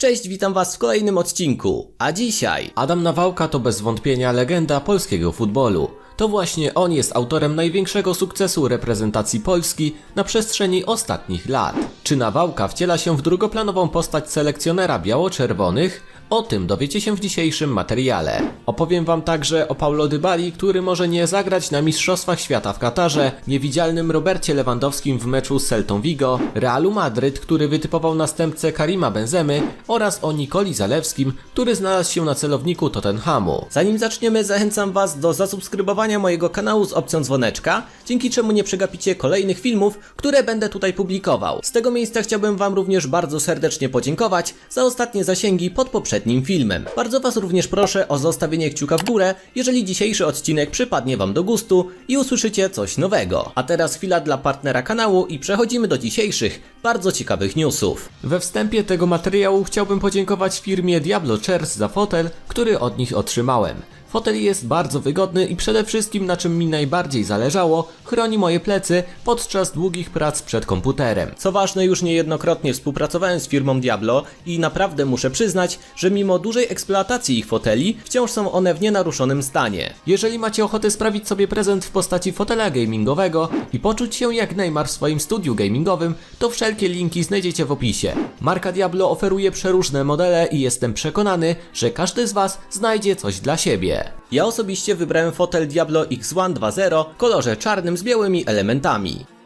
Cześć, witam was w kolejnym odcinku. A dzisiaj Adam Nawałka to bez wątpienia legenda polskiego futbolu. To właśnie on jest autorem największego sukcesu reprezentacji Polski na przestrzeni ostatnich lat. Czy Nawałka wciela się w drugoplanową postać selekcjonera biało-czerwonych? O tym dowiecie się w dzisiejszym materiale. Opowiem wam także o Paulo Dybali, który może nie zagrać na Mistrzostwach Świata w Katarze, niewidzialnym Robercie Lewandowskim w meczu z Celtą Vigo, Realu Madryt, który wytypował następcę Karima Benzemy oraz o Nikoli Zalewskim, który znalazł się na celowniku Tottenhamu. Zanim zaczniemy, zachęcam Was do zasubskrybowania mojego kanału z opcją dzwoneczka, dzięki czemu nie przegapicie kolejnych filmów, które będę tutaj publikował. Z tego miejsca chciałbym Wam również bardzo serdecznie podziękować za ostatnie zasięgi pod poprzednim filmem. Bardzo Was również proszę o zostawienie kciuka w górę, jeżeli dzisiejszy odcinek przypadnie Wam do gustu i usłyszycie coś nowego. A teraz chwila dla partnera kanału i przechodzimy do dzisiejszych, bardzo ciekawych newsów. We wstępie tego materiału chciałbym podziękować firmie Diablo Chairs za fotel, który od nich otrzymałem. Fotel jest bardzo wygodny i przede wszystkim na czym mi najbardziej zależało, chroni moje plecy podczas długich prac przed komputerem. Co ważne, już niejednokrotnie współpracowałem z firmą Diablo i naprawdę muszę przyznać, że mimo dużej eksploatacji ich foteli, wciąż są one w nienaruszonym stanie. Jeżeli macie ochotę sprawić sobie prezent w postaci fotela gamingowego i poczuć się jak Neymar w swoim studiu gamingowym, to wszelkie linki znajdziecie w opisie. Marka Diablo oferuje przeróżne modele i jestem przekonany, że każdy z Was znajdzie coś dla siebie. Ja osobiście wybrałem fotel Diablo X1 2.0 w kolorze czarnym z białymi elementami.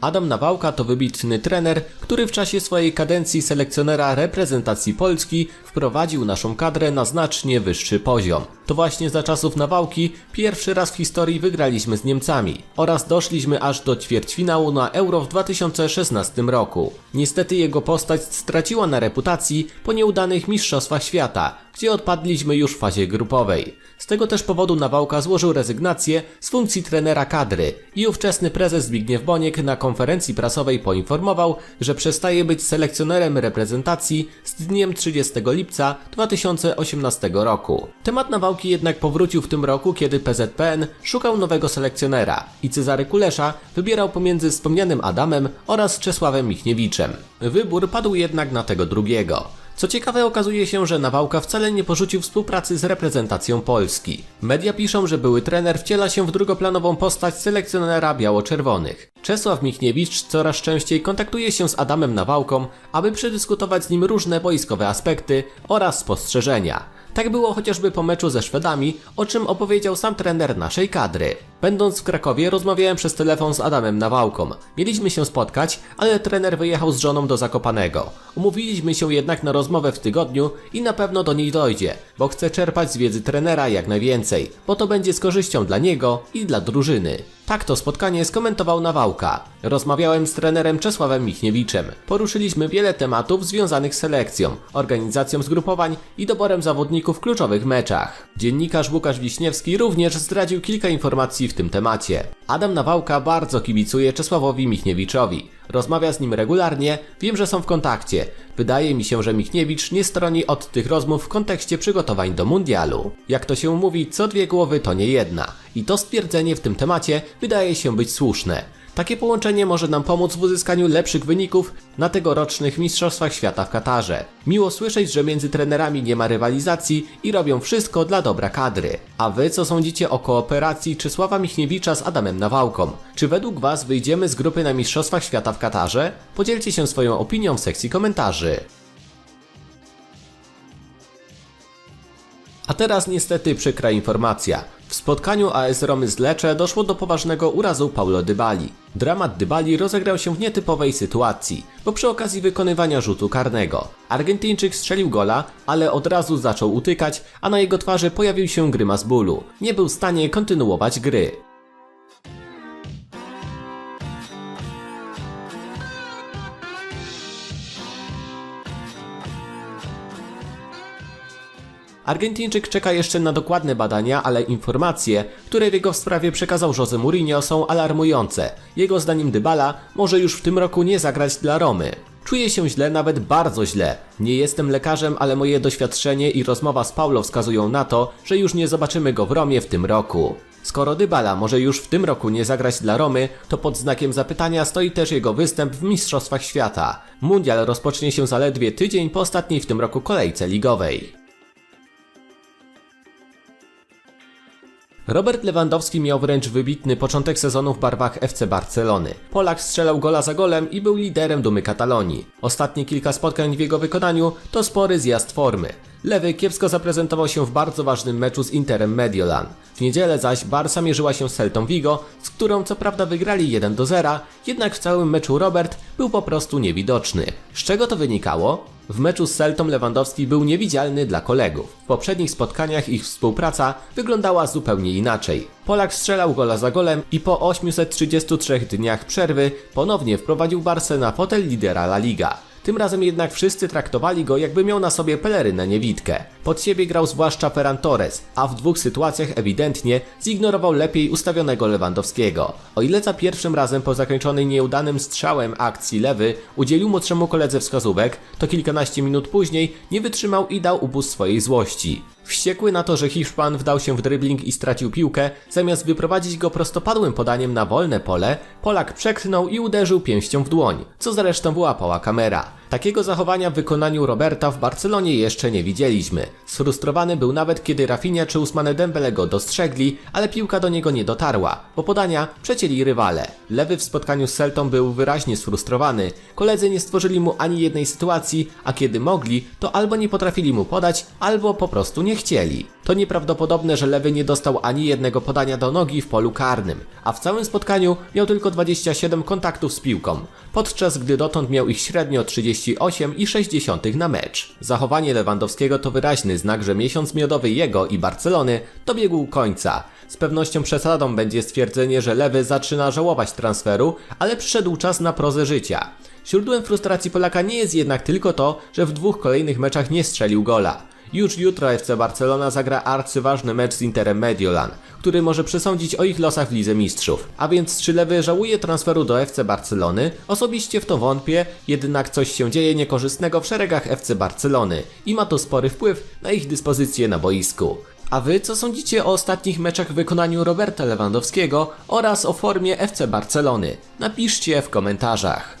Adam Nawałka to wybitny trener, który w czasie swojej kadencji selekcjonera reprezentacji Polski wprowadził naszą kadrę na znacznie wyższy poziom. To właśnie za czasów Nawałki pierwszy raz w historii wygraliśmy z Niemcami oraz doszliśmy aż do ćwierćfinału na Euro w 2016 roku. Niestety jego postać straciła na reputacji po nieudanych mistrzostwach świata, gdzie odpadliśmy już w fazie grupowej. Z tego też powodu Nawałka złożył rezygnację z funkcji trenera kadry i ówczesny prezes Zbigniew Boniek na konferencji prasowej poinformował, że przestaje być selekcjonerem reprezentacji z dniem 30 lipca 2018 roku. Temat Nawałki jednak powrócił w tym roku, kiedy PZPN szukał nowego selekcjonera i Cezary Kulesza wybierał pomiędzy wspomnianym Adamem oraz Czesławem Michniewiczem. Wybór padł jednak na tego drugiego. Co ciekawe, okazuje się, że Nawałka wcale nie porzucił współpracy z reprezentacją Polski. Media piszą, że były trener wciela się w drugoplanową postać selekcjonera biało-czerwonych. Czesław Michniewicz coraz częściej kontaktuje się z Adamem Nawałką, aby przedyskutować z nim różne wojskowe aspekty oraz spostrzeżenia. Tak było chociażby po meczu ze Szwedami, o czym opowiedział sam trener naszej kadry. Będąc w Krakowie, rozmawiałem przez telefon z Adamem Nawałką. Mieliśmy się spotkać, ale trener wyjechał z żoną do Zakopanego. Umówiliśmy się jednak na rozmowę w tygodniu i na pewno do niej dojdzie, bo chcę czerpać z wiedzy trenera jak najwięcej, bo to będzie z korzyścią dla niego i dla drużyny. Tak to spotkanie skomentował Nawałka. Rozmawiałem z trenerem Czesławem Michniewiczem. Poruszyliśmy wiele tematów związanych z selekcją, organizacją zgrupowań i doborem zawodników w kluczowych meczach. Dziennikarz Łukasz Wiśniewski również zdradził kilka informacji w tym temacie. Adam Nawałka bardzo kibicuje Czesławowi Michniewiczowi. Rozmawia z nim regularnie, wiem, że są w kontakcie. Wydaje mi się, że Michniewicz nie stroni od tych rozmów w kontekście przygotowań do mundialu. Jak to się mówi, co dwie głowy to nie jedna. I to stwierdzenie w tym temacie wydaje się być słuszne. Takie połączenie może nam pomóc w uzyskaniu lepszych wyników na tegorocznych Mistrzostwach Świata w Katarze. Miło słyszeć, że między trenerami nie ma rywalizacji i robią wszystko dla dobra kadry. A wy co sądzicie o kooperacji Czesława Michniewicza z Adamem Nawałką? Czy według was wyjdziemy z grupy na Mistrzostwach Świata w Katarze? Podzielcie się swoją opinią w sekcji komentarzy. A teraz niestety przykra informacja. W spotkaniu AS Romy z Lecce doszło do poważnego urazu Paulo Dybali. Dramat Dybali rozegrał się w nietypowej sytuacji, bo przy okazji wykonywania rzutu karnego. Argentyńczyk strzelił gola, ale od razu zaczął utykać, a na jego twarzy pojawił się grymas bólu. Nie był w stanie kontynuować gry. Argentyńczyk czeka jeszcze na dokładne badania, ale informacje, które w jego sprawie przekazał Jose Mourinho są alarmujące. Jego zdaniem Dybala może już w tym roku nie zagrać dla Romy. Czuję się źle, nawet bardzo źle. Nie jestem lekarzem, ale moje doświadczenie i rozmowa z Paulo wskazują na to, że już nie zobaczymy go w Romie w tym roku. Skoro Dybala może już w tym roku nie zagrać dla Romy, to pod znakiem zapytania stoi też jego występ w Mistrzostwach Świata. Mundial rozpocznie się zaledwie tydzień po ostatniej w tym roku kolejce ligowej. Robert Lewandowski miał wręcz wybitny początek sezonu w barwach FC Barcelony. Polak strzelał gola za golem i był liderem dumy Katalonii. Ostatnie kilka spotkań w jego wykonaniu to spory zjazd formy. Lewy kiepsko zaprezentował się w bardzo ważnym meczu z Interem Mediolan. W niedzielę zaś Barca mierzyła się z Celtą Vigo, z którą co prawda wygrali 1 do 0, jednak w całym meczu Robert był po prostu niewidoczny. Z czego to wynikało? W meczu z Celtą Lewandowski był niewidzialny dla kolegów. W poprzednich spotkaniach ich współpraca wyglądała zupełnie inaczej. Polak strzelał gola za golem i po 833 dniach przerwy ponownie wprowadził Barce na fotel lidera La Liga. Tym razem jednak wszyscy traktowali go jakby miał na sobie pelerynę niewidkę. Pod siebie grał zwłaszcza Ferran Torres, a w dwóch sytuacjach ewidentnie zignorował lepiej ustawionego Lewandowskiego. O ile za pierwszym razem po zakończonej nieudanym strzałem akcji lewy udzielił młodszemu koledze wskazówek, to kilkanaście minut później nie wytrzymał i dał ubóz swojej złości. Wściekły na to, że Hiszpan wdał się w dribbling i stracił piłkę, zamiast wyprowadzić go prostopadłym podaniem na wolne pole, Polak przeknął i uderzył pięścią w dłoń, co zresztą wyłapała kamera. Takiego zachowania w wykonaniu Roberta w Barcelonie jeszcze nie widzieliśmy. Sfrustrowany był nawet kiedy Rafinha czy Usmane Dembele go dostrzegli, ale piłka do niego nie dotarła, bo podania przecięli rywale. Lewy w spotkaniu z Celtą był wyraźnie sfrustrowany. Koledzy nie stworzyli mu ani jednej sytuacji, a kiedy mogli, to albo nie potrafili mu podać, albo po prostu nie chcieli. To nieprawdopodobne, że Lewy nie dostał ani jednego podania do nogi w polu karnym, a w całym spotkaniu miał tylko 27 kontaktów z piłką, podczas gdy dotąd miał ich średnio 38,6 na mecz. Zachowanie Lewandowskiego to wyraźny znak, że miesiąc miodowy jego i Barcelony dobiegł końca. Z pewnością przesadą będzie stwierdzenie, że Lewy zaczyna żałować transferu, ale przyszedł czas na prozę życia. Źródłem frustracji Polaka nie jest jednak tylko to, że w dwóch kolejnych meczach nie strzelił gola. Już jutro FC Barcelona zagra arcyważny mecz z Interem Mediolan, który może przesądzić o ich losach w Lidze Mistrzów. A więc czy Lewy żałuje transferu do FC Barcelony? Osobiście w to wątpię, jednak coś się dzieje niekorzystnego w szeregach FC Barcelony i ma to spory wpływ na ich dyspozycję na boisku. A wy co sądzicie o ostatnich meczach w wykonaniu Roberta Lewandowskiego oraz o formie FC Barcelony? Napiszcie w komentarzach.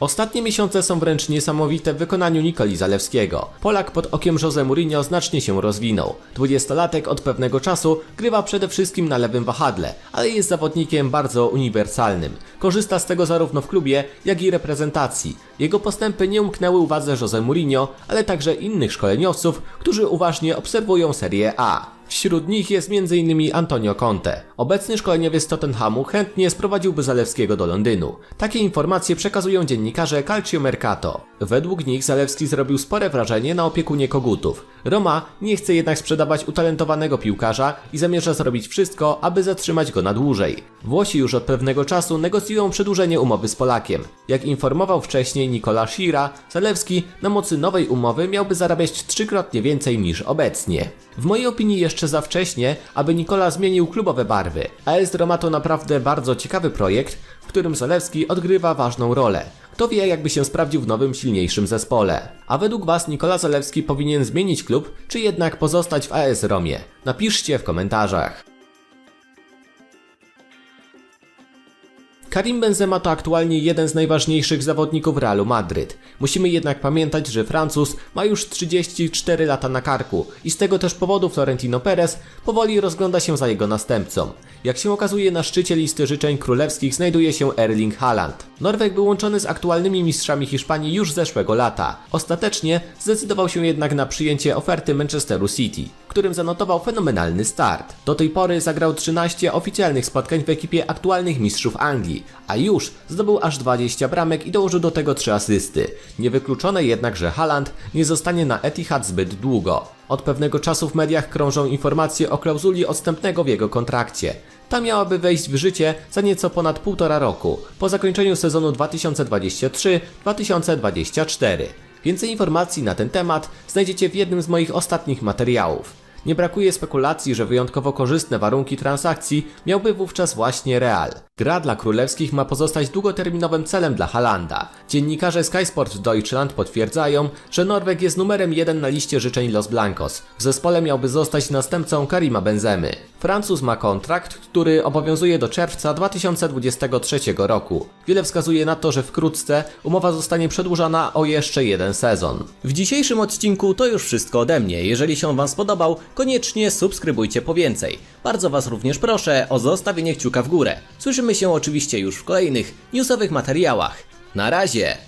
Ostatnie miesiące są wręcz niesamowite w wykonaniu Nikoli Zalewskiego. Polak pod okiem Jose Mourinho znacznie się rozwinął. Dwudziestolatek od pewnego czasu grywa przede wszystkim na lewym wahadle, ale jest zawodnikiem bardzo uniwersalnym. Korzysta z tego zarówno w klubie, jak i reprezentacji. Jego postępy nie umknęły uwadze Jose Mourinho, ale także innych szkoleniowców, którzy uważnie obserwują Serię A. Wśród nich jest m.in. Antonio Conte. Obecny szkoleniowiec Tottenhamu chętnie sprowadziłby Zalewskiego do Londynu. Takie informacje przekazują dziennikarze Calcio Mercato. Według nich Zalewski zrobił spore wrażenie na opiekunie kogutów. Roma nie chce jednak sprzedawać utalentowanego piłkarza i zamierza zrobić wszystko, aby zatrzymać go na dłużej. Włosi już od pewnego czasu negocjują przedłużenie umowy z Polakiem. Jak informował wcześniej Nikola Shira, Zalewski na mocy nowej umowy miałby zarabiać trzykrotnie więcej niż obecnie. W mojej opinii jeszcze za wcześnie, aby Nikola zmienił klubowe barwy. AS Roma to naprawdę bardzo ciekawy projekt, w którym Zalewski odgrywa ważną rolę. Kto wie, jakby się sprawdził w nowym, silniejszym zespole. A według Was Nikola Zalewski powinien zmienić klub, czy jednak pozostać w AS Romie? Napiszcie w komentarzach. Karim Benzema to aktualnie jeden z najważniejszych zawodników Realu Madryt. Musimy jednak pamiętać, że Francuz ma już 34 lata na karku i z tego też powodu Florentino Perez powoli rozgląda się za jego następcą. Jak się okazuje na szczycie listy życzeń królewskich znajduje się Erling Haaland. Norweg był łączony z aktualnymi mistrzami Hiszpanii już zeszłego lata. Ostatecznie zdecydował się jednak na przyjęcie oferty Manchesteru City, którym zanotował fenomenalny start. Do tej pory zagrał 13 oficjalnych spotkań w ekipie aktualnych mistrzów Anglii, a już zdobył aż 20 bramek i dołożył do tego 3 asysty. Niewykluczone jednak, że Haaland nie zostanie na Etihad zbyt długo. Od pewnego czasu w mediach krążą informacje o klauzuli odstępnego w jego kontrakcie. Ta miałaby wejść w życie za nieco ponad półtora roku, po zakończeniu sezonu 2023-2024. Więcej informacji na ten temat znajdziecie w jednym z moich ostatnich materiałów. Nie brakuje spekulacji, że wyjątkowo korzystne warunki transakcji miałby wówczas właśnie Real. Gra dla królewskich ma pozostać długoterminowym celem dla Halanda. Dziennikarze Sky Sport Deutschland potwierdzają, że Norweg jest numerem jeden na liście życzeń Los Blancos. W zespole miałby zostać następcą Karima Benzemy. Francuz ma kontrakt, który obowiązuje do czerwca 2023 roku. Wiele wskazuje na to, że wkrótce umowa zostanie przedłużona o jeszcze jeden sezon. W dzisiejszym odcinku to już wszystko ode mnie. Jeżeli się Wam spodobał, koniecznie subskrybujcie po więcej. Bardzo Was również proszę o zostawienie kciuka w górę. Słyszymy się oczywiście już w kolejnych newsowych materiałach. Na razie!